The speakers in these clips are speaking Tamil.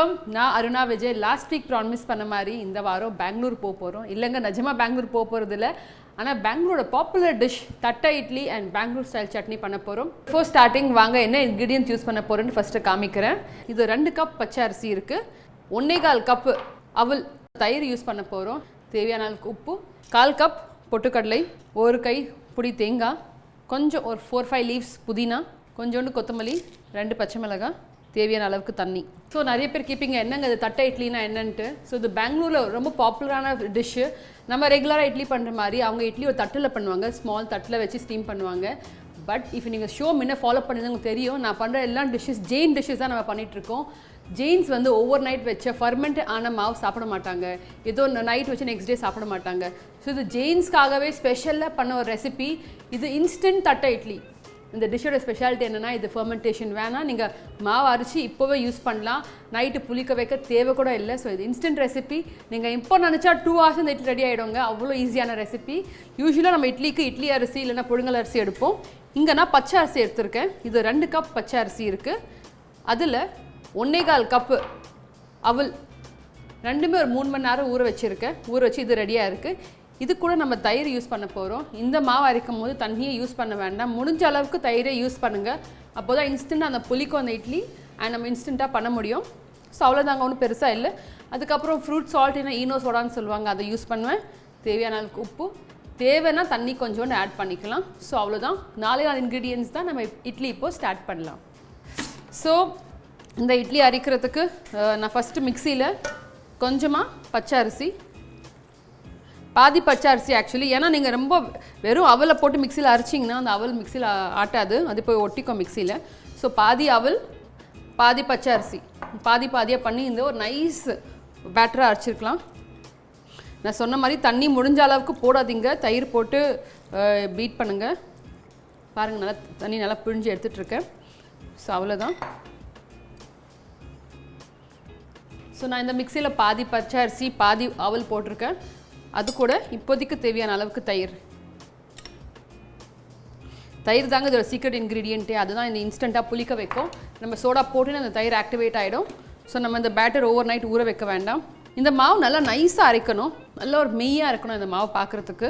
வணக்கம். நான் Aruna Vijay. Last week promise பண்ண மாதிரி இந்த வாரம் பெங்களூர் போக போகிறோம் இல்லைங்க நிஜமாக பெங்களூர் போக போகிறது இல்லை. ஆனால் பெங்களூரோட popular dish thatte idli and Bangalore style chutney பண்ண போகிறோம் ஃபோர் ஸ்டார்டிங் வாங்க என்ன இன்க்ரீடியன்ஸ் யூஸ் பண்ண போகிறேன்னு ஃபஸ்ட்டு காமிக்கிறேன். இது ரெண்டு கப் பச்சை அரிசி இருக்குது ஒன்னே கால் கப்பு அவல் தயிர் யூஸ் பண்ண போகிறோம் தேவையான அளவுக்கு உப்பு. கால் கப் பொட்டுக்கடலை ஒரு கை புடி தேங்காய் கொஞ்சம் ஒரு ஃபோர் ஃபைவ் லீவ்ஸ் புதினா கொஞ்சோண்டு கொத்தமல்லி ரெண்டு பச்சை மிளகாய் தேவையான அளவுக்கு தண்ணி. ஸோ நிறைய பேர் கேட்பீங்க என்னங்க இது தட்டை இட்லினா என்னன்ட்டு? ஸோ இது பெங்களூரில் ரொம்ப பாப்புலரான டிஷ்ஷு நம்ம ரெகுலராக இட்லி பண்ணுற மாதிரி அவங்க இட்லி ஒரு தட்டில் பண்ணுவாங்க ஸ்மால் தட்டில் வச்சு ஸ்டீம் பண்ணுவாங்க. பட் இப்போ நீங்கள் ஷோ முன்ன ஃபாலோ பண்ணது உங்களுக்கு தெரியும். நான் பண்ணுற எல்லா டிஷ்ஷஸ் ஜெயின் டிஷ்ஷஸ் தான் நம்ம பண்ணிகிட்ருக்கோம் ஜெயின்ஸ் வந்து ஓவர் நைட் வச்ச ஃபர்மெண்ட் ஆன மாவு சாப்பிட மாட்டாங்க. ஏதோ நைட் வச்சு நெக்ஸ்ட் டே சாப்பிட மாட்டாங்க. ஸோ இது ஜெயின்ஸ்க்காகவே ஸ்பெஷலாக பண்ண ஒரு ரெசிபி இது இன்ஸ்டன்ட் தட்டை இட்லி. இந்த டிஷ்ஷோட ஸ்பெஷாலிட்டி என்னென்னா இது ஃபெர்மெண்டேஷன் வேணாம் நீங்கள் மாவு அரிசி இப்போவே யூஸ் பண்ணலாம். நைட்டு புளிக்க வைக்க தேவை கூட இல்லை. ஸோ இது இன்ஸ்டன்ட் ரெசிபி நீங்கள் இப்போ நினச்சா டூ ஹவர்ஸ் இந்த இட்லி ரெடி ஆகிடுங்க அவ்வளோ ஈஸியான ரெசிபி யூஸ்வலாக நம்ம இட்லிக்கு இட்லி அரிசி இல்லைன்னா புழுங்கல் அரிசி எடுப்போம். இங்கே நான் பச்சை அரிசி எடுத்திருக்கேன். இது ரெண்டு கப் பச்சை அரிசி இருக்குது அதில் ஒன்னே கால் கப்பு அவல் ரெண்டுமே ஒரு மூணு மணி நேரம் ஊற வச்சுருக்கேன். ஊற வச்சு இது ரெடியாக இருக்குது இது கூட நம்ம தயிர் யூஸ் பண்ண போகிறோம் இந்த மாவு அரைக்கும் போது தண்ணியை யூஸ் பண்ண வேண்டாம். முடிஞ்ச அளவுக்கு தயிரை யூஸ் பண்ணுங்கள் அப்போ தான் இன்ஸ்டண்ட்டாக அந்த புளிக்கும் அந்த இட்லி அண்ட் நம்ம இன்ஸ்டண்ட்டாக பண்ண முடியும். ஸோ அவ்வளோதாங்க ஒன்றும் பெருசாக இல்லை. அதுக்கப்புறம் ஃப்ரூட் சால்ட் என்ன ஈனோ சோடான்னு சொல்லுவாங்க. அதை யூஸ் பண்ணுவேன். தேவையான அளவுக்கு உப்பு. தேவைன்னா தண்ணி கொஞ்சோண்டு ஆட் பண்ணிக்கலாம். ஸோ அவ்வளோதான் நாலு நாலு இன்க்ரீடியன்ஸ் தான் நம்ம இட்லி இப்போது ஸ்டார்ட் பண்ணலாம். ஸோ இந்த இட்லி அரைக்கிறதுக்கு நான் ஃபஸ்ட்டு மிக்சியில் கொஞ்சமாக பச்சை அரிசி பாதி பச்சை அரிசி ஆக்சுவலி ஏன்னா நீங்கள் ரொம்ப வெறும் அவலை போட்டு மிக்சியில் அரைச்சிங்கன்னா அந்த அவல் மிக்சியில் ஆட்டாது. அது போய் ஒட்டிக்கும் மிக்சியில் ஸோ பாதி அவல் பாதி பச்சை அரிசி பாதி பாதியாக பண்ணி இந்த ஒரு நைஸ் பேட்டராக அரைச்சிருக்கலாம். நான் சொன்ன மாதிரி தண்ணி முடிஞ்ச அளவுக்கு போடாதீங்க. தயிர் போட்டு பீட் பண்ணுங்கள் பாருங்கள் நல்லா தண்ணி நல்லா பிழிஞ்சு எடுத்துகிட்ருக்கேன் ஸோ அவ்வளோதான் ஸோ நான் இந்த மிக்சியில் பாதி பச்சை அரிசி பாதி அவல் போட்டிருக்கேன். அது கூட இப்போதைக்கு தேவையான அளவுக்கு தயிர். தயிர் தாங்க இதோட சீக்ரெட் இன்க்ரீடியண்ட்டே அதுதான் இந்த இன்ஸ்டண்ட்டாக புளிக்க வைக்கும். நம்ம சோடா போட்டுன்னு அந்த தயிர் ஆக்டிவேட் ஆகிடும் ஸோ நம்ம இந்த பேட்டர் ஓவர் நைட் ஊற வைக்க வேண்டாம். இந்த மாவு நல்லா நைஸாக அரைக்கணும். நல்ல ஒரு மெய்யாக இருக்கணும் இந்த மாவு பார்க்குறதுக்கு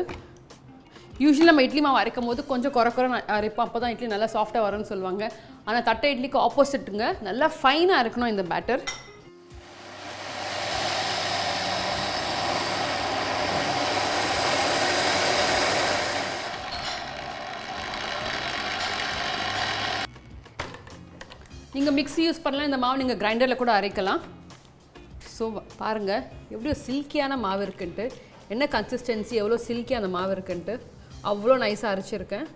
யூஸ்வலி நம்ம இட்லி மாவு அரைக்கும் போது கொஞ்சம் குறை குறை அரைப்போம். அப்போ தான் இட்லி நல்லா சாஃப்டாக வரும்னு சொல்லுவாங்க. ஆனால் தட்டை இட்லிக்கு ஆப்போசிட்டுங்க நல்லா ஃபைனாக இருக்கணும் இந்த பேட்டர் நீங்கள் மிக்ஸி யூஸ் பண்ணலாம். இந்த மாவு நீங்கள் கிரைண்டரில் கூட அரைக்கலாம். ஸோ பாருங்கள் எப்படியோ சில்கியான மாவு இருக்குன்ட்டு. என்ன கன்சிஸ்டன்சி எவ்வளோ சில்கி அந்த மாவு இருக்குன்ட்டு. அவ்வளோ நைஸாக அரைச்சிருக்கேன்.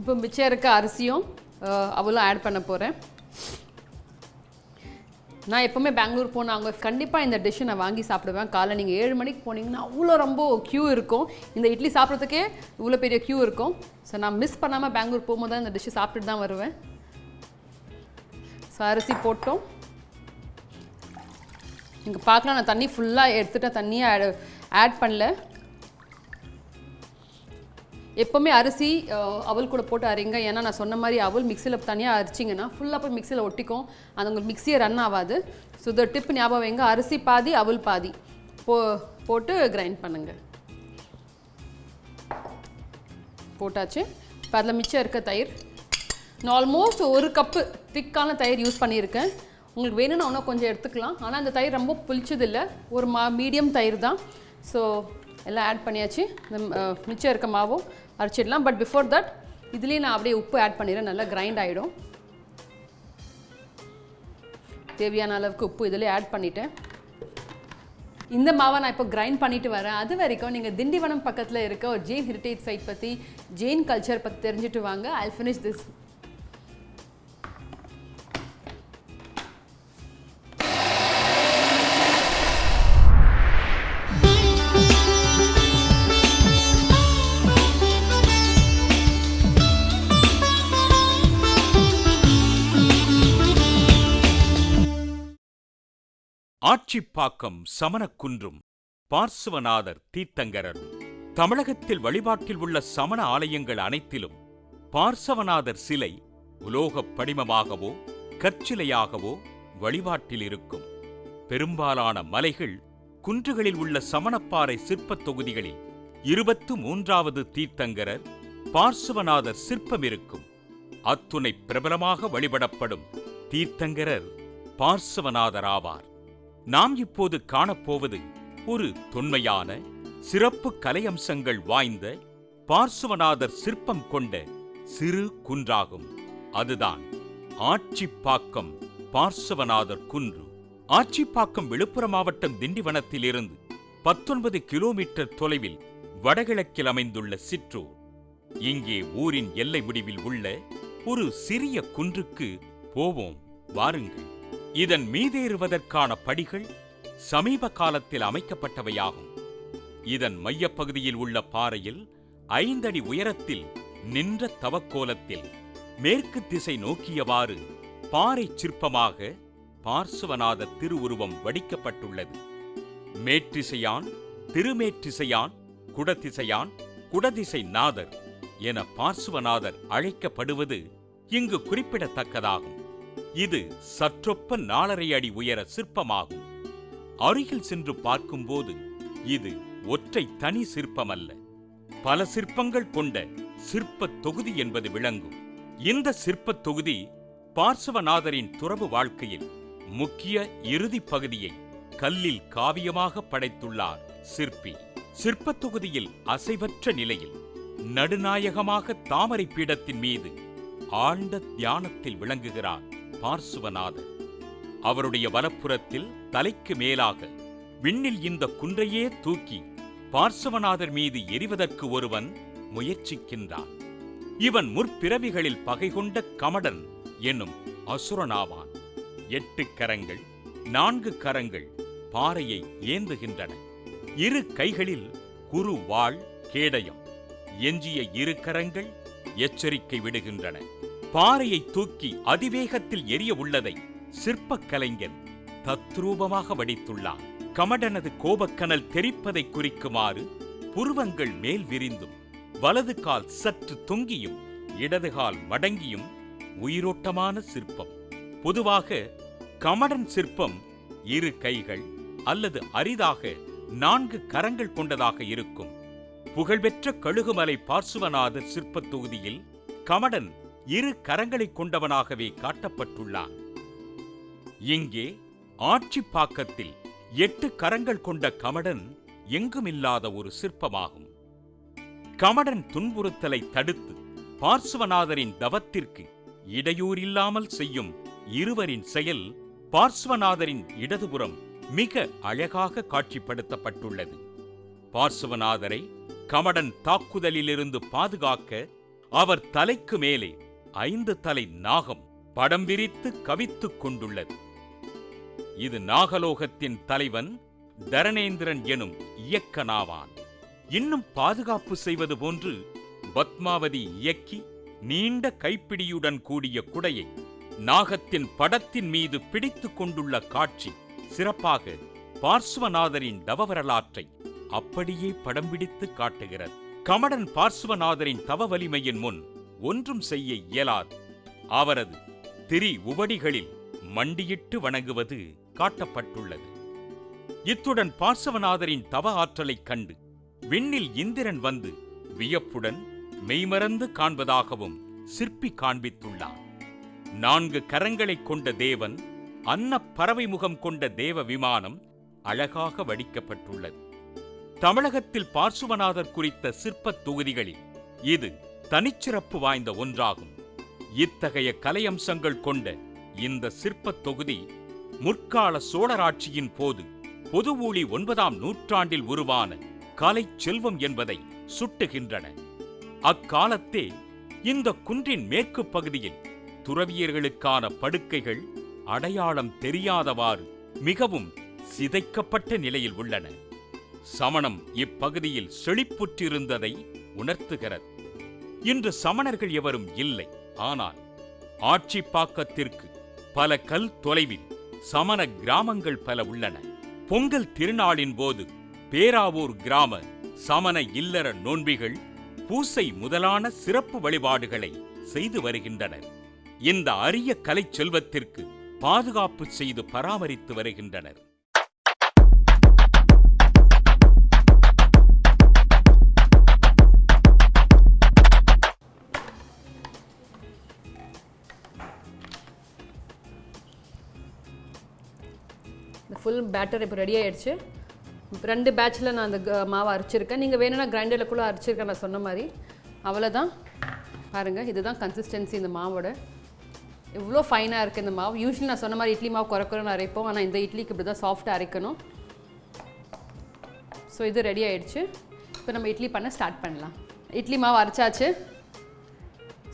இப்போ மிச்சம் இருக்க அரிசியும் அவ்வளோ ஆட் பண்ண போகிறேன் நான் எப்போவுமே பெங்களூர் போனால் அவங்க கண்டிப்பாக இந்த டிஷ்ஷை நான் வாங்கி சாப்பிடுவேன். காலை நீங்கள் ஏழு மணிக்கு போனீங்கன்னா அவ்வளோ ரொம்ப க்யூ இருக்கும். இந்த இட்லி சாப்பிட்றதுக்கே இவ்வளோ பெரிய க்யூ இருக்கும். ஸோ நான் மிஸ் பண்ணாமல் பெங்களூர் போகும்போது தான் இந்த டிஷ்ஷை சாப்பிட்டுட்டு தான் வருவேன். ஸோ அரிசி போட்டோம். இங்கே பார்க்கலாம் நான் தண்ணி ஃபுல்லாக எடுத்துகிட்டேன் தண்ணியை ஆட் பண்ணல. எப்போவுமே அரிசி அவல் கூட போட்டு அரைங்க. ஏன்னா நான் சொன்ன மாதிரி அவல் மிக்சியில் தனியாக அரைச்சிங்கன்னா ஃபுல்லாக போய் மிக்சியில் ஒட்டிக்கும். அது உங்களுக்கு மிக்சியை ரன் ஆகாது. ஸோ இந்த டிப் ஞாபகம் வைங்க. அரிசி பாதி அவல் பாதி. போ போட்டு கிரைண்ட் பண்ணுங்கள் போட்டாச்சு. இப்போ அதில் மிச்சம் இருக்க தயிர். நான் ஆல்மோஸ்ட் ஒரு கப்பு திக்கான தயிர் யூஸ் பண்ணியிருக்கேன். உங்களுக்கு வேணும்னா இன்னும் கொஞ்சம் எடுத்துக்கலாம். ஆனால் அந்த தயிர் ரொம்ப புளிச்சதில்லை. ஒரு மா மீடியம் தயிர் தான். ஸோ எல்லாம் ஆட் பண்ணியாச்சு. இந்த மிச்சம் இருக்க மாவும். அரைச்சிடலாம். பட் பிஃபோர் தட் இதுலேயே நான் அப்படியே உப்பு ஆட் பண்ணிடுறேன். நல்லா கிரைண்ட் ஆகிடும் தேவையான அளவுக்கு உப்பு இதிலே ஆட் பண்ணிட்டேன். இந்த மாவை நான் இப்போ கிரைண்ட் பண்ணிட்டு வரேன். அது வரைக்கும் நீங்கள் திண்டிவனம் பக்கத்தில் இருக்க ஒரு ஜெயின் ஹெரிட்டேஜ் சைட் பற்றி ஜெயின் கல்ச்சர் பற்றி தெரிஞ்சுட்டு வாங்க. ஐ ஃபினிஷ் திஸ் ஆட்சிப்பாக்கம் சமணக்குன்றும் பார்சுவநாதர் தீர்த்தங்கரரும் தமிழகத்தில் வழிபாட்டில் உள்ள சமண ஆலயங்கள் அனைத்திலும் பார்சவநாதர் சிலை உலோகப் படிமமாகவோ கற்சிலையாகவோ வழிபாட்டில் இருக்கும். பெரும்பாலான மலைகள் குன்றுகளில் உள்ள சமணப்பாறை சிற்பத் தொகுதிகளில் இருபத்து மூன்றாவது தீர்த்தங்கரர் பார்சுவநாதர் சிற்பம் இருக்கும். அத்துணை பிரபலமாக வழிபடப்படும் தீர்த்தங்கரர் பார்சவநாதர் ஆவார் நாம் இப்போது காணப்போவது ஒரு தொன்மையான சிறப்பு கலையம்சங்கள் வாய்ந்த பார்சுவநாதர் சிற்பம் கொண்ட சிறு குன்றாகும். அதுதான் ஆட்சிப்பாக்கம் பார்சவநாதர் குன்று. ஆட்சிப்பாக்கம் விழுப்புரம் மாவட்டம் திண்டிவனத்திலிருந்து பத்தொன்பது கிலோமீட்டர் தொலைவில் வடகிழக்கில் அமைந்துள்ள சிற்றூர். இங்கே ஊரின் எல்லை முடிவில் உள்ள ஒரு சிறிய குன்றுக்கு போவோம். வாருங்கள். இதன் மீதேறுவதற்கான படிகள் சமீப காலத்தில் அமைக்கப்பட்டவையாகும். இதன் மையப்பகுதியில் உள்ள பாறையில் ஐந்தடி உயரத்தில் நின்ற தவக்கோலத்தில் மேற்கு திசை நோக்கியவாறு பாறை சிற்பமாக பார்சுவநாத திருவுருவம் வடிக்கப்பட்டுள்ளது. மேற்றிசையான் திருமேற்றிசையான் குடதிசையான் குடதிசை நாதர் என பார்சுவநாதர் அழைக்கப்படுவது இங்கு குறிப்பிடத்தக்கதாகும். இது சற்றொப்ப நாலரை அடி உயர சிற்பமாகும். அருகில் சென்று பார்க்கும்போது இது ஒற்றை தனி சிற்பமல்ல. பல சிற்பங்கள் கொண்ட சிற்பத் தொகுதி என்பது விளங்கும். இந்த சிற்பத் தொகுதி பார்சவநாதரின் துறவு வாழ்க்கையில் முக்கிய இறுதிப் பகுதியை கல்லில் காவியமாக படைத்துள்ளார் சிற்பி. சிற்பத் தொகுதியில் அசைவற்ற நிலையில் நடுநாயகமாக தாமரை பீடத்தின் மீது ஆழ்ந்த தியானத்தில் விளங்குகிறார் பார்சுவநாதர் அவருடைய வலப்புறத்தில் தலைக்கு மேலாக விண்ணில் இந்த குன்றையே தூக்கி பார்சுவநாதர் மீது எரிவதற்கு ஒருவன் முயற்சிக்கின்றான். இவன் முற்பிறவிகளில் பகை கொண்ட கமடன் என்னும் அசுரனாவான். எட்டு கரங்கள் நான்கு கரங்கள் பாறையை ஏந்துகின்றன. இரு கைகளில் குரு வாள் கேடயம். எஞ்சிய இரு கரங்கள் எச்சரிக்கை விடுகின்றன. பாறையை தூக்கி அதிவேகத்தில் எரிய உள்ளதை சிற்பக் கலைஞன் தத்ரூபமாக வடித்துள்ளான். கமடனது கோபக்கனல் தெரிப்பதை குறிக்குமாறு புருவங்கள் மேல் விரிந்தும் வலது கால் சற்று தொங்கியும் இடது கால் மடங்கியும் உயிரோட்டமான சிற்பம். பொதுவாக கமடன் சிற்பம் இரு கைகள் அல்லது அரிதாக நான்கு கரங்கள் கொண்டதாக இருக்கும். புகழ்பெற்ற கழுகுமலை பார்சுவநாதர் சிற்பத் தொகுதியில் கமடன் இரு கரங்களைக் கொண்டவனாகவே காட்டப்பட்டுள்ளான். இங்கே ஆட்சிப்பாக்கத்தில் எட்டு கரங்கள் கொண்ட கமடன் எங்குமில்லாத ஒரு சிற்பமாகும். கமடன் துன்புறுத்தலை தடுத்து பார்ஸ்வநாதரின் தவத்திற்கு இடையூறில்லாமல் செய்யும் இருவரின் செயல் பார்ஸ்வநாதரின் இடதுபுறம் மிக அழகாக காட்சிப்படுத்தப்பட்டுள்ளது. பார்சுவநாதரை கமடன் தாக்குதலிலிருந்து பாதுகாக்க அவர் தலைக்கு மேலே ஐந்து தலை நாகம் படம் விரித்து கவித்துக் கொண்டுள்ளது. இது நாகலோகத்தின் தலைவன் தரணேந்திரன் எனும் இயக்கனாவான். இன்னும் பாதுகாப்பு செய்வது போன்று பத்மாவதி இயக்கி நீண்ட கைப்பிடியுடன் கூடிய குடையை நாகத்தின் படத்தின் மீது பிடித்துக் கொண்டுள்ள காட்சி சிறப்பாக பார்ஸ்வநாதரின் தவ வரலாற்றை அப்படியே படம் பிடித்து காட்டுகிறது. கமடன் பார்ஸ்வநாதரின் தவ வலிமையின் முன் ஒன்றும் செய்ய இயலாது. அவரது திரி உவடிகளில் மண்டியிட்டு வணங்குவது காட்டப்பட்டுள்ளது. இத்துடன் பார்சவநாதரின் தவ ஆற்றலைக் கண்டு விண்ணில் இந்திரன் வந்து வியப்புடன் மெய்மறந்து காண்பதாகவும் சிற்பி காண்பித்துள்ளார். நான்கு கரங்களைக் கொண்ட தேவன் அன்ன பறவை முகம் கொண்ட தேவ விமானம் அழகாக வடிக்கப்பட்டுள்ளது. தமிழகத்தில் பார்சுவநாதர் குறித்த சிற்பத் தொகுதிகளில் இது தனிச்சிறப்பு வாய்ந்த ஒன்றாகும். இத்தகைய கலையம்சங்கள் கொண்ட இந்த சிற்பத் தொகுதி முற்கால சோழராட்சியின் போது பொது ஊழி ஒன்பதாம் நூற்றாண்டில் உருவான கலைச் செல்வம் என்பதை சுட்டுகின்றன. அக்காலத்தே இந்த குன்றின் மேற்கு பகுதியில் துறவியர்களுக்கான படுக்கைகள் அடையாளம் தெரியாதவாறு மிகவும் சிதைக்கப்பட்ட நிலையில் உள்ளன. சமணம் இப்பகுதியில் செழிப்புற்றிருந்ததை உணர்த்துகிறது. இன்று சமணர்கள் எவரும் இல்லை. ஆனால் ஆட்சிப்பாக்கத்திற்கு பல கல் தொலைவில் சமண கிராமங்கள் பல உள்ளன. பொங்கல் திருநாளின் போது பேராவூர் கிராம சமண இல்லற நோன்பிகள் பூசை முதலான சிறப்பு வழிபாடுகளை செய்து வருகின்றனர். இந்த அரிய கலைச் செல்வத்திற்கு பாதுகாப்பு செய்து பராமரித்து வருகின்றனர். இந்த ஃபுல் பேட்டர் இப்போ ரெடி ஆகிடுச்சு ரெண்டு பேட்சில் நான் அந்த மாவை அரைச்சிருக்கேன். நீங்கள் வேணும்னா கிரைண்டரில் கூட அரைச்சிருக்கேன் நான் சொன்ன மாதிரி. அவ்வளோதான் பாருங்கள் இதுதான் கன்சிஸ்டன்சி இந்த மாவோட. இவ்வளோ ஃபைனாக இருக்குது இந்த மாவு. யூஸ்வலி நான் சொன்ன மாதிரி இட்லி மாவு குறை அரைப்போம். ஆனால் இந்த இட்லிக்கு இப்படி தான் சாஃப்டாக அரைக்கணும். ஸோ இது ரெடி ஆகிடுச்சு இப்போ நம்ம இட்லி பண்ண ஸ்டார்ட் பண்ணலாம். இட்லி மாவு அரைச்சாச்சு.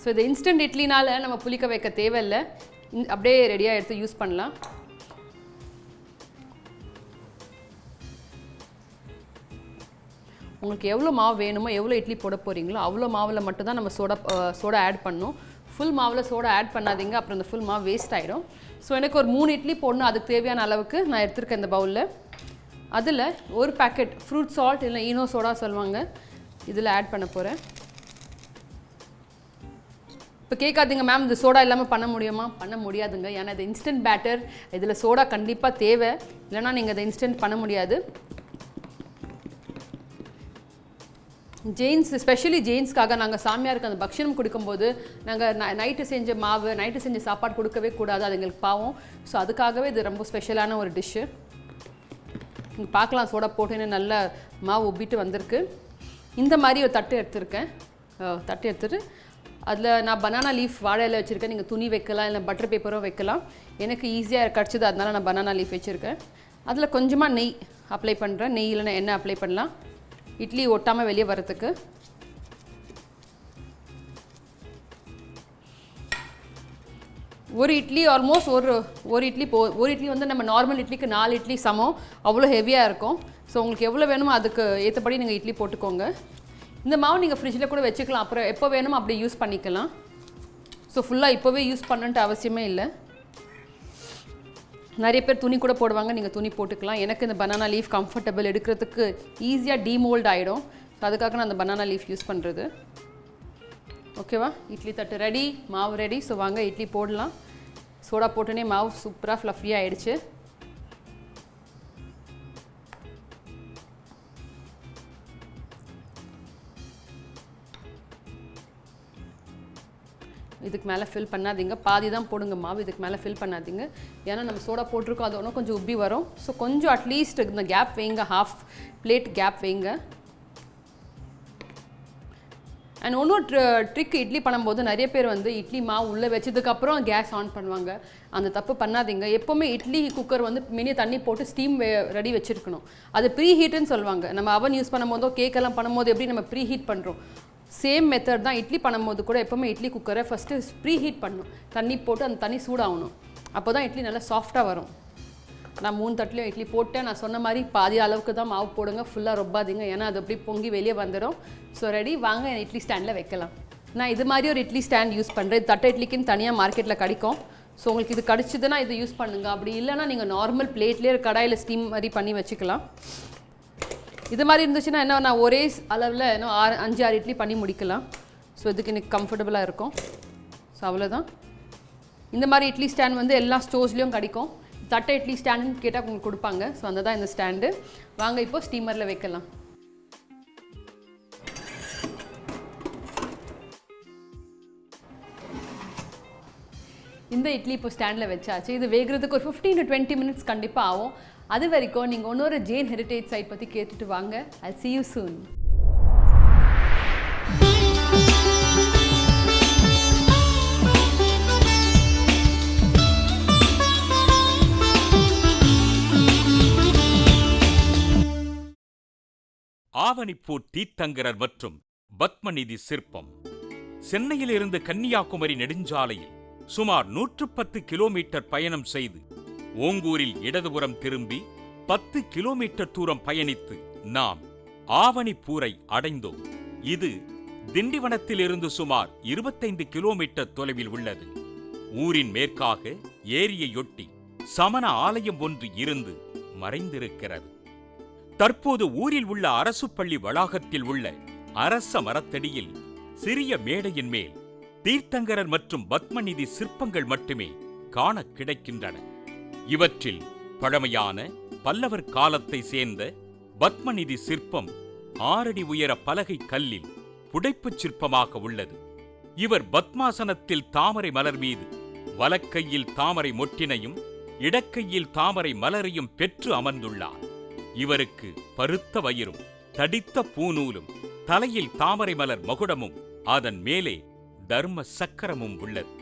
ஸோ இது இன்ஸ்டன்ட் இட்லினால் நம்ம புளிக்க வைக்க தேவையில்லை. இன்- அப்படியே ரெடியாக எடுத்து யூஸ் பண்ணலாம். உங்களுக்கு எவ்வளோ மாவு வேணுமோ எவ்வளோ இட்லி போட போகிறீங்களோ அவ்வளோ மாவில் மட்டும்தான் நம்ம சோடா சோடா ஆட் பண்ணணும் ஃபுல் மாவில் சோடா ஆட் பண்ணாதீங்க அப்புறம் இந்த ஃபுல் மாவு வேஸ்ட் ஆகிடும் ஸோ எனக்கு ஒரு மூணு இட்லி போடணும் அதுக்கு தேவையான அளவுக்கு நான் எடுத்திருக்கேன் இந்த பவுலில் அதில் ஒரு பேக்கெட் ஃப்ரூட் சால்ட் இல்லை ஈனோ சோடா சொல்லுவாங்க. இதில் ஆட் பண்ண போகிறேன் இப்போ கேட்காதீங்க மேம் இது சோடா இல்லாமல் பண்ண முடியுமா? பண்ண முடியாதுங்க. ஏன்னா இது இன்ஸ்டன்ட் பேட்டர் இதில் சோடா கண்டிப்பாக தேவை. இல்லைன்னா நீங்கள் அதை இன்ஸ்டன்ட் பண்ண முடியாது. ஜெயின்ஸ் ஸ்பெஷலி ஜெயின்ஸ்க்காக நாங்கள் சாமியாருக்கு அந்த பக்ஷணம் கொடுக்கும்போது நாங்கள் நைட்டு செஞ்ச மாவு நைட்டு செஞ்ச சாப்பாடு கொடுக்கவே கூடாது அது எங்களுக்கு பாவம். ஸோ அதுக்காகவே இது ரொம்ப ஸ்பெஷலான ஒரு டிஷ்ஷு நீங்கள் பார்க்கலாம் சோடா போட்டுன்னு நல்லா மாவு உப்பிட்டு வந்திருக்கு. இந்த மாதிரி ஒரு தட்டு எடுத்திருக்கேன். தட்டு எடுத்துகிட்டு அதில் நான் பனானா லீஃப் வாழையில் வச்சுருக்கேன். நீங்கள் துணி வைக்கலாம் இல்லை பட்டர் பேப்பரும் வைக்கலாம். எனக்கு ஈஸியாக கிடச்சிது அதனால நான் பனானா லீஃப் வச்சுருக்கேன். அதில் கொஞ்சமாக நெய் அப்ளை பண்ணுறேன் நெய் இல்லைன்னா எண்ணெய் அப்ளை பண்ணலாம். இட்லி ஒட்டாமல் வெளியே வரத்துக்கு ஒரு இட்லி ஆல்மோஸ்ட் ஒரு ஒரு இட்லி போ ஒரு இட்லி வந்து நம்ம நார்மல் இட்லிக்கு நாலு இட்லி சமம். அவ்வளோ ஹெவியாக இருக்கும். ஸோ உங்களுக்கு எவ்வளோ வேணுமோ அதுக்கு ஏற்றபடி நீங்கள் இட்லி போட்டுக்கோங்க. இந்த மாவு நீங்கள் ஃப்ரிட்ஜில் கூட வச்சுக்கலாம். அப்புறம் எப்போ வேணுமோ அப்படி யூஸ் பண்ணிக்கலாம். ஸோ ஃபுல்லாக இப்போவே யூஸ் பண்ணுன்ட்டு அவசியமே இல்லை. நிறைய பேர் துணி கூட போடுவாங்க நீங்கள் துணி போட்டுக்கலாம். எனக்கு இந்த பனானா லீஃப் கம்ஃபர்டபுள் எடுக்கிறதுக்கு ஈஸியாக டீமோல்ட் ஆகிடும் ஸோ அதுக்காக நான் அந்த பனானா லீஃப் யூஸ் பண்ணுறது ஓகேவா இட்லி தட்டு ரெடி மாவு ரெடி ஸோ வாங்க இட்லி போடலாம். சோடா போட்டோன்னே மாவு சூப்பராக ஃப்ளஃபியாக ஆகிடுச்சு இதுக்கு மேலே ஃபில் பண்ணாதீங்க. பாதி தான் போடுங்க மாவு இதுக்கு மேலே ஃபில் பண்ணாதீங்க. ஏன்னா நம்ம சோடா போட்டிருக்கோம் அது ஒன்றும் கொஞ்சம் உப்பி வரும். ஸோ கொஞ்சம் அட்லீஸ்ட் இந்த கேப் வைங்க ஹாஃப் பிளேட் கேப் வைங்க. அண்ட் ஒன்றும் ட்ரிக் இட்லி பண்ணும்போது நிறைய பேர் வந்து இட்லி மாவு உள்ளே வச்சதுக்கப்புறம் கேஸ் ஆன் பண்ணுவாங்க. அந்த தப்பு பண்ணாதீங்க. எப்போவுமே இட்லி குக்கர் வந்து மினி தண்ணி போட்டு ஸ்டீம் ரெடி வச்சுருக்கணும். அது ப்ரீ ஹீட்டுன்னு சொல்லுவாங்க. நம்ம அவன் யூஸ் பண்ணும்போதோ கேக்கெல்லாம் பண்ணும்போது எப்படி நம்ம ப்ரீ ஹீட் பண்ணுறோம் சேம் மெத்தட் தான் இட்லி பண்ணும்போது கூட எப்போவுமே இட்லி குக்கரை ஃபஸ்ட்டு ப்ரீ ஹீட் பண்ணணும். தண்ணி போட்டு அந்த தண்ணி சூடாகணும். அப்போ தான் இட்லி நல்லா சாஃப்டாக வரும். நான் மூணு தட்டிலையும் இட்லி போட்டேன். நான் சொன்ன மாதிரி பாதி அளவுக்கு தான் மாவு போடுங்க. ஃபுல்லாக ரொப்பாதீங்க. ஏன்னா அது அப்படியே பொங்கி வெளியே வந்துடும் ஸோ ரெடி வாங்க இட்லி ஸ்டாண்டில் வைக்கலாம். நான் இது மாதிரி ஒரு இட்லி ஸ்டாண்ட் யூஸ் பண்ணுறேன் தட்டை இட்லிக்குன்னு தனியாக மார்க்கெட்டில் கிடைக்கும். ஸோ உங்களுக்கு இது கிடச்சிதுன்னா இது யூஸ் பண்ணுங்கள் அப்படி இல்லைன்னா நீங்கள் நார்மல் பிளேட்லேயே கடாயில் ஸ்டீம் மாதிரி பண்ணி வச்சுக்கலாம். இது மாதிரி இருந்துச்சுன்னா என்ன நான் ஒரே அளவில் இன்னும் ஆறு அஞ்சு ஆறு இட்லி பண்ணி முடிக்கலாம். ஸோ இதுக்கு எனக்கு கம்ஃபர்டபுளாக இருக்கும். ஸோ அவ்வளோதான் இந்த மாதிரி இட்லி ஸ்டாண்ட் வந்து எல்லா ஸ்டோர்ஸ்லேயும் கிடைக்கும். தட்டை இட்லி ஸ்டாண்டுன்னு கேட்டால் உங்களுக்கு கொடுப்பாங்க. ஸோ அந்த தான் இந்த ஸ்டாண்டு வாங்க இப்போ ஸ்டீமரில் வைக்கலாம். இந்த இட்லி இப்போ ஸ்டாண்டில் வச்சாச்சு. இது வேகிறதுக்கு ஒரு ஃபிஃப்டீன் டு டுவெண்ட்டி மினிட்ஸ் கண்டிப்பாக ஆகும். அது வரைக்கும் நீங்கள் இன்னொரு ஜெயின் ஹெரிட்டேஜ் சைட் பற்றி கேட்டுட்டு வாங்க. ஐ see you soon. Avanipur Tirthankara மற்றும் பத்மநிதி சிற்பம். சென்னையிலிருந்து கன்னியாகுமரி நெடுஞ்சாலையில் சுமார் நூற்று பத்து கிலோமீட்டர் பயணம் செய்து ஓங்கூரில் இடதுபுறம் திரும்பி பத்து கிலோமீட்டர் தூரம் பயணித்து நாம் ஆவணிப்பூரை அடைந்தோம். இது திண்டிவனத்திலிருந்து சுமார் இருபத்தைந்து கிலோமீட்டர் தொலைவில் உள்ளது. ஊரின் மேற்காக ஏரியையொட்டி சமண ஆலயம் ஒன்று இருந்து மறைந்திருக்கிறது. தற்போது ஊரில் உள்ள அரசு பள்ளி வளாகத்தில் உள்ள அரச மரத்தடியில் சிறிய மேடையின் மேல் தீர்த்தங்கரர் மற்றும் பத்மநிதி சிற்பங்கள் மட்டுமே காண கிடைக்கின்றன. இவற்றில் பழமையான பல்லவர் காலத்தை சேர்ந்த பத்மநிதி சிற்பம் ஆறடி உயர பலகை கல்லில் புடைப்புச் சிற்பமாக உள்ளது. இவர் பத்மாசனத்தில் தாமரை மலர் மீது வலக்கையில் தாமரை மொட்டினையும் இடக்கையில் தாமரை மலரையும் பெற்று அமர்ந்துள்ளார். இவருக்கு பருத்த வயிறும் தடித்த பூநூலும் தலையில் தாமரை மலர் மகுடமும் அதன் மேலே தர்ம சக்கரமும் உள்ளது.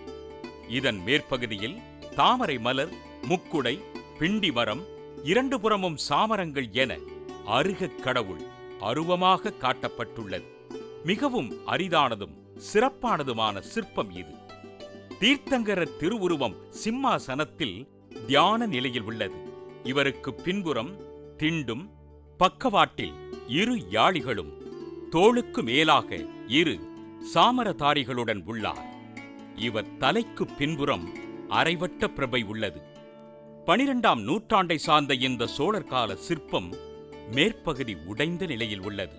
இதன் மேற்பகுதியில் தாமரை மலர் முக்குடை பிண்டி மரம் இரண்டு புறமும் சாமரங்கள் என அருகக் கடவுள் அருவமாக காட்டப்பட்டுள்ளது. மிகவும் அரிதானதும் சிறப்பானதுமான சிற்பம் இது. தீர்த்தங்கரர் திருவுருவம் சிம்மாசனத்தில் தியான நிலையில் உள்ளது. இவருக்கு பின்புறம் திண்டும் பக்கவாட்டில் இரு யாழிகளும் தோளுக்கு மேலாக இரு சாமரதாரிகளுடன் உள்ளார். இவர் தலைக்கு பின்புறம் அரைவட்ட பிரபை உள்ளது. பனிரெண்டாம் நூற்றாண்டை சார்ந்த இந்த சோழர் கால சிற்பம் மேற்பகுதி உடைந்த நிலையில் உள்ளது.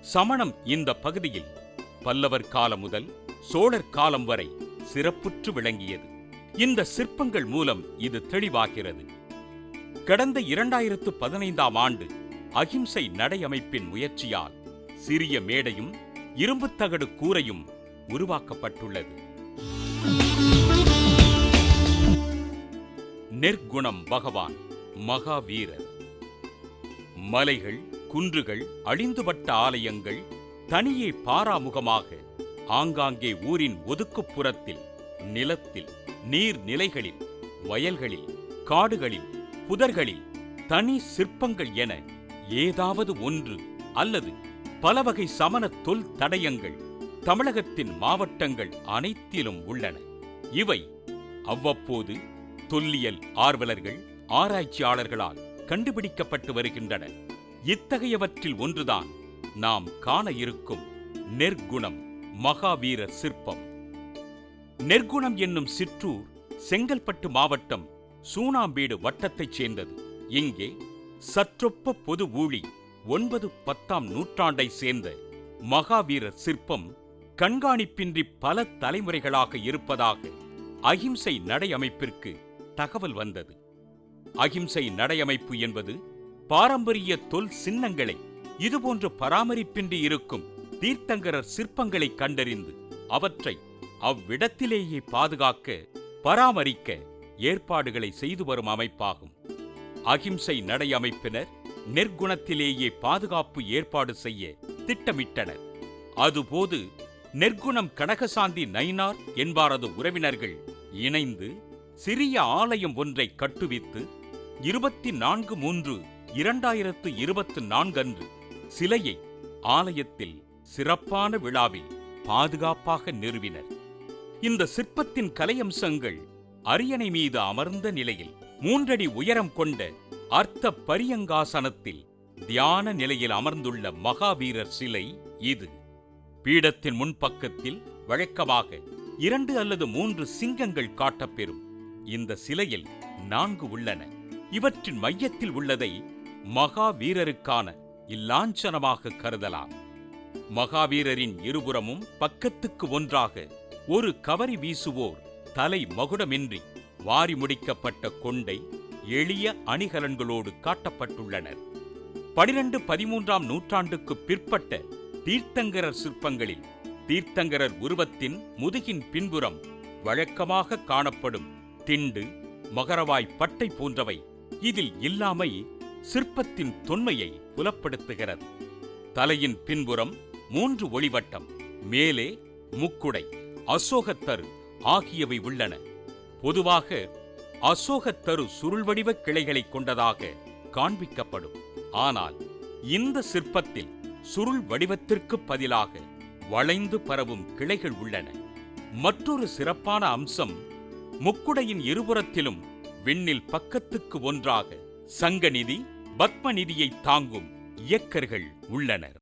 சமணம் இந்த பகுதியில் பல்லவர் காலம் முதல் சோழர் காலம் வரை சிறப்புற்று விளங்கியது. இந்த சிற்பங்கள் மூலம் இது தெளிவாகிறது. கடந்த இரண்டாயிரத்து பதினைந்தாம் ஆண்டு அகிம்சை நடையமைப்பின் முயற்சியால் சிறிய மேடையும் இரும்புத்தகடு கூரையும் உருவாக்கப்பட்டுள்ளது. நெற்குணம் பகவான் மகாவீரர். மலைகள் குன்றுகள் அழிந்துபட்ட ஆலயங்கள் தனியே பாராமுகமாக ஆங்காங்கே ஊரின் ஒதுக்குப்புறத்தில் நிலத்தில் நீர்நிலைகளில் வயல்களில் காடுகளில் புதர்களில் தனி சிற்பங்கள் என ஏதாவது ஒன்று அல்லது பல வகை சமண தொல் தடயங்கள் தமிழகத்தின் மாவட்டங்கள் அனைத்திலும் உள்ளன. இவை அவ்வப்போது தொல்லியல் ஆர்வலர்கள் ஆராய்ச்சியாளர்களால் கண்டுபிடிக்கப்பட்டு வருகின்றன இத்தகையவற்றில் ஒன்றுதான் நாம் காண இருக்கும் நெற்குணம் மகாவீரர் சிற்பம். நெற்குணம் என்னும் சிற்றூர் செங்கல்பட்டு மாவட்டம் சூனாம்பீடு வட்டத்தைச் சேர்ந்தது. இங்கே சற்றொப்ப பொது ஊழி ஒன்பது பத்தாம் நூற்றாண்டை சேர்ந்த மகாவீரர் சிற்பம் கண்காணிப்பின்றி பல தலைமுறைகளாக இருப்பதாக அகிம்சை நடை அமைப்பிற்கு தகவல் வந்தது. அகிம்சை நடையமைப்பு என்பது பாரம்பரிய தொல் சின்னங்களை இதுபோன்று பராமரிப்பின்றி இருக்கும் தீர்த்தங்கரர் சிற்பங்களை கண்டறிந்து அவற்றை அவ்விடத்திலேயே பாதுகாக்க பராமரிக்க ஏற்பாடுகளை செய்து வரும் அமைப்பாகும். அகிம்சை நடை அமைப்பினர் நெற்குணத்திலேயே பாதுகாப்பு ஏற்பாடு செய்ய திட்டமிட்டனர். அதுபோது நெற்குணம் கனகசாந்தி நைனார் என்பாரது உறவினர்கள் இணைந்து சிறிய ஆலயம் ஒன்றை கட்டுவித்து இருபத்தி நான்கு மூன்று இரண்டாயிரத்து இருபத்து நான்கன்று சிலையை ஆலயத்தில் சிறப்பான விழாவில் பாதுகாப்பாக நிறுவினர். இந்த சிற்பத்தின் கலையம்சங்கள் அரியணை மீது அமர்ந்த நிலையில் மூன்றடி உயரம் கொண்ட அர்த்த பரியங்காசனத்தில் தியான நிலையில் அமர்ந்துள்ள மகாவீரர் சிலை இது. பீடத்தின் முன்பக்கத்தில் வழக்கமாக இரண்டு அல்லது மூன்று சிங்கங்கள் காட்டப்பெறும். இந்த சிலையில் நான்கு உள்ளன. இவற்றின் மையத்தில் உள்ளதை மகாவீரருக்கான இல்லாஞ்சனமாக கருதலாம். மகாவீரரின் இருபுறமும் பக்கத்துக்கு ஒன்றாக ஒரு கவரி வீசுவோர் தலை மகுடமின்றி வாரி முடிக்கப்பட்ட கொண்டை எளிய அணிகலன்களோடு காட்டப்பட்டுள்ளனர். பனிரெண்டு பதிமூன்றாம் நூற்றாண்டுக்கு பிற்பட்ட தீர்த்தங்கரர் சிற்பங்களில் தீர்த்தங்கரர் உருவத்தின் முதுகின் பின்புறம் வழக்கமாக காணப்படும் திண்டு மகரவாய் பட்டை போன்றவை இதில் இல்லாமை சிற்பத்தின் தொன்மையை புலப்படுத்துகிறது. தலையின் பின்புறம் மூன்று ஒளிவட்டம் மேலே முக்குடை அசோகத்தரு ஆகியவை உள்ளன. பொதுவாக அசோகத்தரு சுருள்வடிவ கிளைகளை கொண்டதாக காண்பிக்கப்படும். ஆனால் இந்த சிற்பத்தில் சுருள் வடிவத்திற்கு பதிலாக வளைந்து பரவும் கிளைகள் உள்ளன. மற்றொரு சிறப்பான அம்சம் முக்குடையின் இருபுறத்திலும் விண்ணில் பக்கத்துக்கு ஒன்றாக சங்கநிதி பத்மநிதியை தாங்கும் இயக்கர்கள் உள்ளனர்.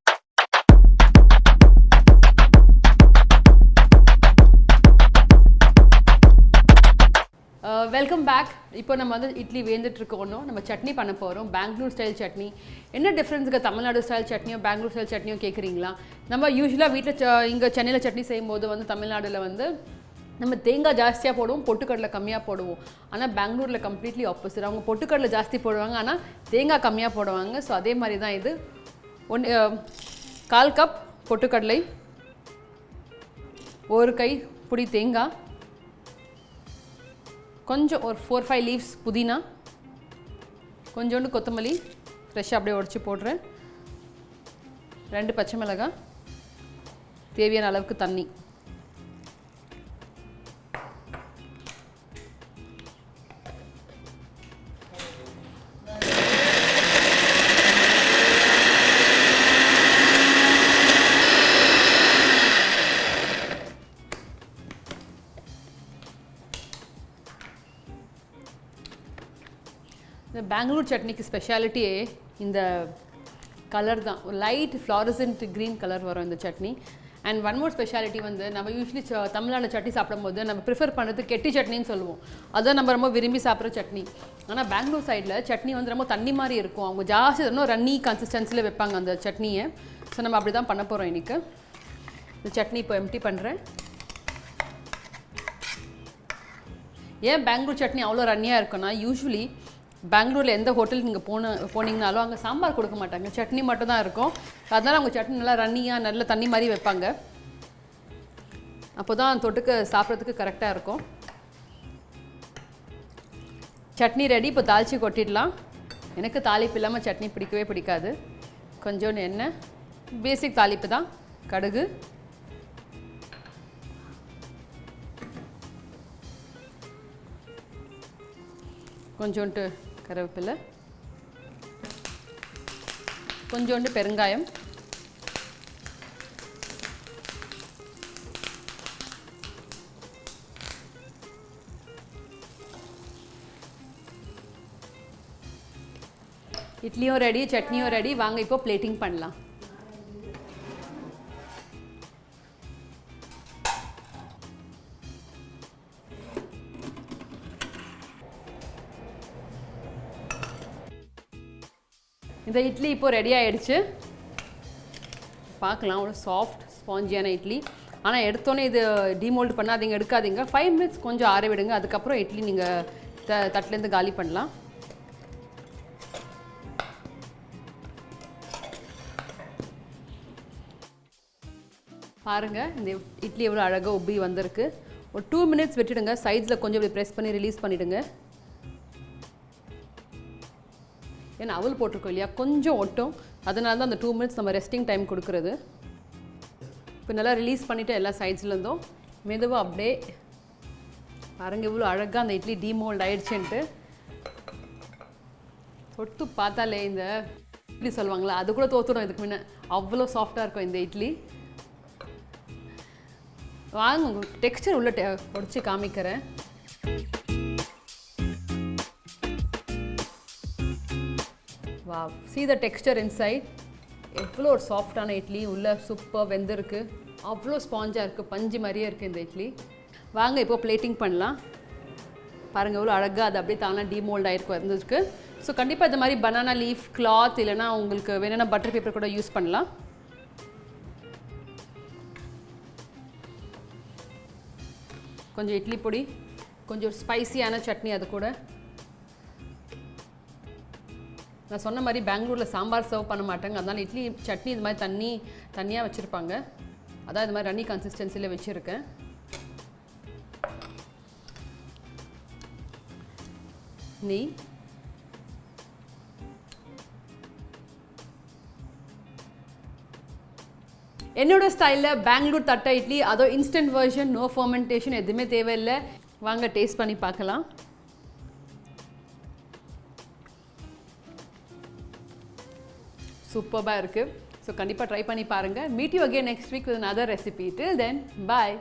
Uh, வெல்கம் பேக் இப்போ நம்ம வந்து இட்லி வேந்துட்டு இருக்கோம் நம்ம சட்னி பண்ண போகிறோம் பெங்களூர் ஸ்டைல் சட்னி. என்ன டிஃப்ரென்ஸுக்கு தமிழ்நாடு ஸ்டைல் சட்னியோ பெங்களூர் ஸ்டைல் சட்னியோ கேட்குறீங்களா நம்ம யூஸ்வலாக வீட்டில் இங்கே சென்னையில் சட்னி செய்யும்போது வந்து தமிழ்நாடில் வந்து நம்ம தேங்காய் ஜாஸ்தியாக போடுவோம் பொட்டுக்கடலை கம்மியாக போடுவோம். ஆனால் பெங்களூரில் கம்ப்ளீட்லி ஆப்போசிட் அவங்க பொட்டுக்கடலை ஜாஸ்தி போடுவாங்க ஆனால் தேங்காய் கம்மியாக போடுவாங்க. ஸோ அதே மாதிரி தான் இது. ஒன் கால் கப் பொட்டுக்கடலை ஒரு கை புடி தேங்காய் கொஞ்சம் ஒரு ஃபோர் ஃபைவ் லீவ்ஸ் புதினா கொஞ்சோண்டு கொத்தமல்லி ஃப்ரெஷ்ஷாக அப்படியே உடச்சி போடுறேன். ரெண்டு பச்சை மிளகாய் தேவையான அளவுக்கு தண்ணி. பெங்களூர் சட்னிக்கு ஸ்பெஷாலிட்டியே இந்த கலர் தான் ஒரு லைட் ஃப்ளாரசன்ட் க்ரீன் கலர் வரும் இந்த chutney and one more speciality வந்து நம்ம யூஸ்வலி தமிழ்நாடு சட்னி சாப்பிடும்போது நம்ம ப்ரிஃபர் பண்ணுறது கெட்டி சட்னின்னு சொல்லுவோம். அதுதான் நம்ம ரொம்ப விரும்பி சாப்பிட்ற சட்னி. ஆனால் பெங்களூர் சைடில் சட்னி வந்து ரொம்ப தண்ணி மாதிரி இருக்கும். அவங்க ஜாஸ்தி இன்னும் ரன்னி கன்சிஸ்டன்சியில் வைப்பாங்க அந்த சட்னியை. ஸோ நம்ம அப்படி தான் பண்ண போகிறோம் இன்றைக்கி இந்த சட்னி இப்போ எம்டி பண்ணுறேன் ஏன் பெங்களூர் சட்னி அவ்வளோ ரன்னியாக இருக்குன்னா யூஸ்வலி பெங்களூரில் எந்த ஹோட்டல் நீங்கள் போன போனீங்கனாலும் அங்கே சாம்பார் கொடுக்க மாட்டாங்க. சட்னி மட்டும் தான் இருக்கும். அதனால் அவங்க சட்னி நல்லா ரன்னியாக நல்ல தண்ணி மாதிரி வைப்பாங்க. அப்போ தான் தொட்டுக்க சாப்பிட்றதுக்கு கரெக்டாக இருக்கும். சட்னி ரெடி இப்போ தாளித்து கொட்டிடலாம். எனக்கு தாளிப்பு இல்லாமல் சட்னி பிடிக்கவே பிடிக்காது. கொஞ்சோண்டு எண்ணெய். பேசிக் தாளிப்பு தான். கடுகு. கொஞ்சோண்டு கருவேப்பிலை. கொஞ்சோண்டு பெருங்காயம். இட்லியும் ரெடி சட்னியும் ரெடி வாங்க இப்போ பிளேட்டிங் பண்ணலாம். இந்த இட்லி இப்போ ரெடி ஆயிடுச்சு. பார்க்கலாம் ஒரு சாஃப்ட் ஸ்பாஞ்சியான இட்லி. ஆனால் எடுத்தோன்னே இது டிமோல்ட் பண்ணாதீங்க எடுக்காதீங்க. ஃபைவ் மினிட்ஸ் கொஞ்சம் ஆற விடுங்க. அதுக்கப்புறம் இட்லி நீங்கள் த தட்டிலேருந்து காலி பண்ணலாம். பாருங்கள் இந்த இட்லி எவ்வளோ அழகாக உப்பி வந்திருக்கு. ஒரு டூ மினிட்ஸ் விட்டுடுங்க. சைட்ஸில் கொஞ்சம் இப்படி ப்ரெஸ் பண்ணி ரிலீஸ் பண்ணிவிடுங்க ஏன்னா அவல் போட்டிருக்கோம் இல்லையா? கொஞ்சம் ஒட்டும். அதனால தான் அந்த டூ மினிட்ஸ் நம்ம ரெஸ்டிங் டைம் கொடுக்குறது. இப்போ நல்லா ரிலீஸ் பண்ணிவிட்டு எல்லா சைட்ஸ்லேருந்தும் மெதுவாக அப்படியே பாருங்க இவ்வளோ அழகாக அந்த இட்லி டிமோல்ட் ஆயிடுச்சுன்ட்டு. தொட்டு பார்த்தாலே இந்த இட்லி சொல்லுவாங்களா? அது கூட தோத்துடும் இதுக்கு முன்ன. அவ்வளோ சாஃப்டாக இருக்கும் இந்த இட்லி. வாங்க உங்களுக்கு டெக்ஸ்டர் உள்ள உடச்சி காமிக்கிறேன். வா சீ த டெக்ஸ்டர் இன்சைட் எவ்வளோ ஒரு சாஃப்டான இட்லி. உள்ள சூப்பர் வெந்திருக்கு. அவ்வளோ ஸ்பாஞ்சாக இருக்குது பஞ்சு மாதிரியே இருக்குது இந்த இட்லி. வாங்க இப்போ பிளேட்டிங் பண்ணலாம். பாருங்கள் எவ்வளோ அழகாக அது அப்படியே தானே டீமோல்ட் ஆகிருக்கு வந்திருக்கு. ஸோ கண்டிப்பாக இந்த மாதிரி பனானா லீஃப் கிளாத் இல்லைனா உங்களுக்கு வேணும்னா பட்டர் பேப்பர் கூட யூஸ் பண்ணலாம். கொஞ்சம் இட்லி பொடி கொஞ்சம் ஒரு ஸ்பைசியான சட்னி அது கூட. நான் சொன்ன மாதிரி பெங்களூரில் சாம்பார் சர்வ் பண்ண மாட்டாங்க. அதனால் இட்லி சட்னி இது மாதிரி தண்ணி தண்ணியாக வச்சுருப்பாங்க. அதான் இது மாதிரி ரன்னி கன்சிஸ்டன்சியில் வச்சுருக்கேன். நெய். என்னோட ஸ்டைலில் பெங்களூர் தட்டை இட்லி அதோ இன்ஸ்டன்ட் வெர்ஷன் நோ ஃபர்மெண்டேஷன் எதுவுமே தேவையில்லை. வாங்க டேஸ்ட் பண்ணி பார்க்கலாம். சூப்பராக இருக்குது ஸோ கண்டிப்பாக ட்ரை பண்ணி பாருங்கள் meet you again next week with other recipe till then bye